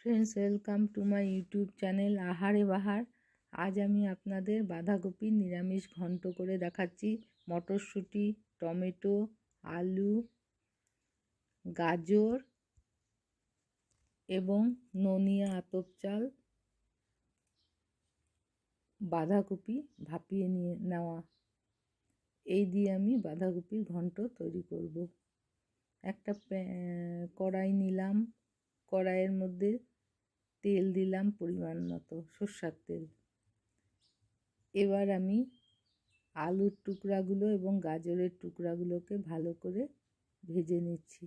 Friends welcome to my YouTube channel Ahare Bahar আজ আমি আপনাদের বাঁধাকপি নিরামিষ ঘন্ট করে দেখাচ্ছি। মটরশুঁটি, টমেটো, আলু, গাজর এবং ননিয়া আতপ চাল বাঁধাকপি ভাপিয়ে নিয়ে নেওয়া। এই দিয়ে আমি বাঁধাকপির ঘন্ট তৈরি করব। একটা কড়াই নিলাম। কড়াইয়ের মধ্যে তেল দিলাম পরিমাণ মতো, সর্ষার তেল। এবার আমি আলুর টুকরাগুলো এবং গাজরের টুকরাগুলোকে ভালো করে ভেজে নিচ্ছি।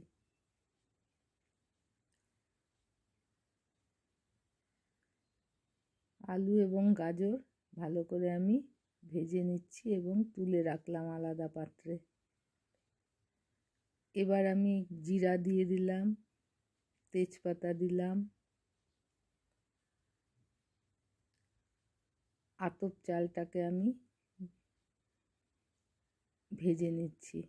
আলু এবং গাজর ভালো করে আমি ভেজে নিচ্ছি এবং তুলে রাখলাম আলাদা পাত্রে। এবার আমি জিরা দিয়ে দিলাম, তেজপাতা দিলাম আতপ চালটাকে আমি ভেজে নিচ্ছি।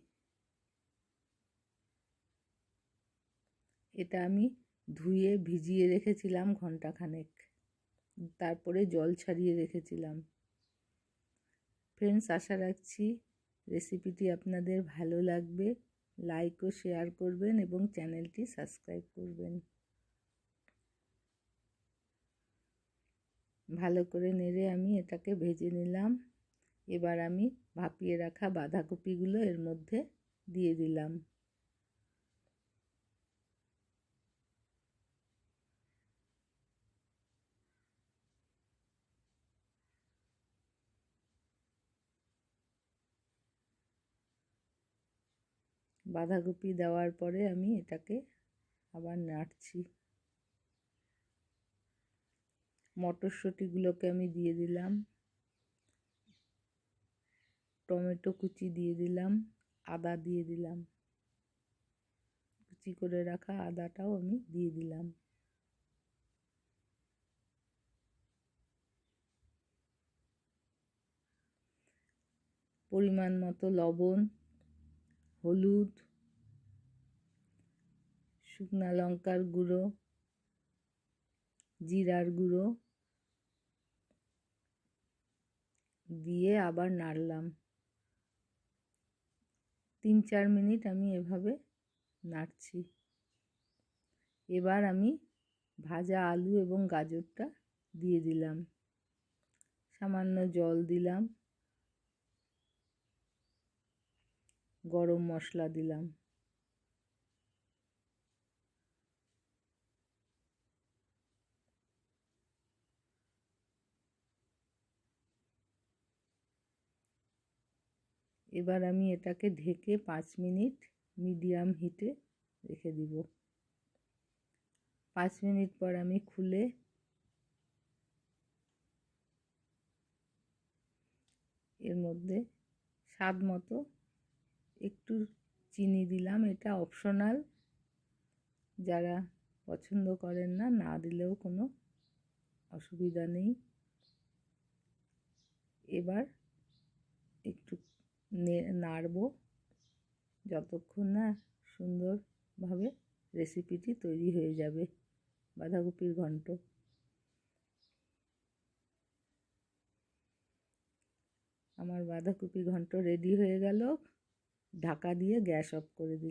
এটা আমি ধুয়ে ভিজিয়ে রেখেছিলাম ঘন্টাখানেক তারপরে জল ছাড়িয়ে রেখেছিলাম। ফ্রেন্ডস আশা রাখছি রেসিপিটি আপনাদের ভালো লাগবে। লাইক ও শেয়ার করবেন এবং চ্যানেলটি সাবস্ক্রাইব করবেন। ভালো করে নেড়ে আমি এটাকে ভেজে নিলাম। এবার আমি ভাপিয়ে রাখা বাঁধাকপিগুলো এর মধ্যে দিয়ে দিলাম। বাঁধাকপি দেওয়ার পরে আমি এটাকে আবার নাড়ছি। মটরশুঁটিগুলোকে আমি দিয়ে দিলাম। টমেটো কুচি দিয়ে দিলাম, আদা দিয়ে দিলাম। কুচি করে রাখা আদাটাও আমি দিয়ে দিলাম। পরিমাণ মতো লবণ, হলুদ, শুকনা লঙ্কার গুঁড়ো, জিরার গুঁড়ো দিয়ে আবার নাড়লাম। তিন চার মিনিট আমি এভাবে নাড়ছি। এবার আমি ভাজা আলু এবং গাজরটা দিয়ে দিলাম। সামান্য জল দিলাম। গরম মশলা দিলাম। এবার আমি এটাকে ঢেকে পাঁচ মিনিট মিডিয়াম হিটে রেখে দিব। পাঁচ মিনিট পর আমি খুলে এর মধ্যে স্বাদ মতো একটু চিনি দিলাম। এটা অপশনাল। যারা পছন্দ করেন না না দিলেও কোনো অসুবিধা নেই। এবার একটু নাড়ব। যতক্ষণ না সুন্দরভাবে রেসিপিটি তৈরি হয়ে যাবে, বাঁধাকপির ঘন্ট। আমার বাঁধাকপি ঘন্ট রেডি হয়ে গেল। ঢাকা দিয়ে গ্যাস অফ করে দিই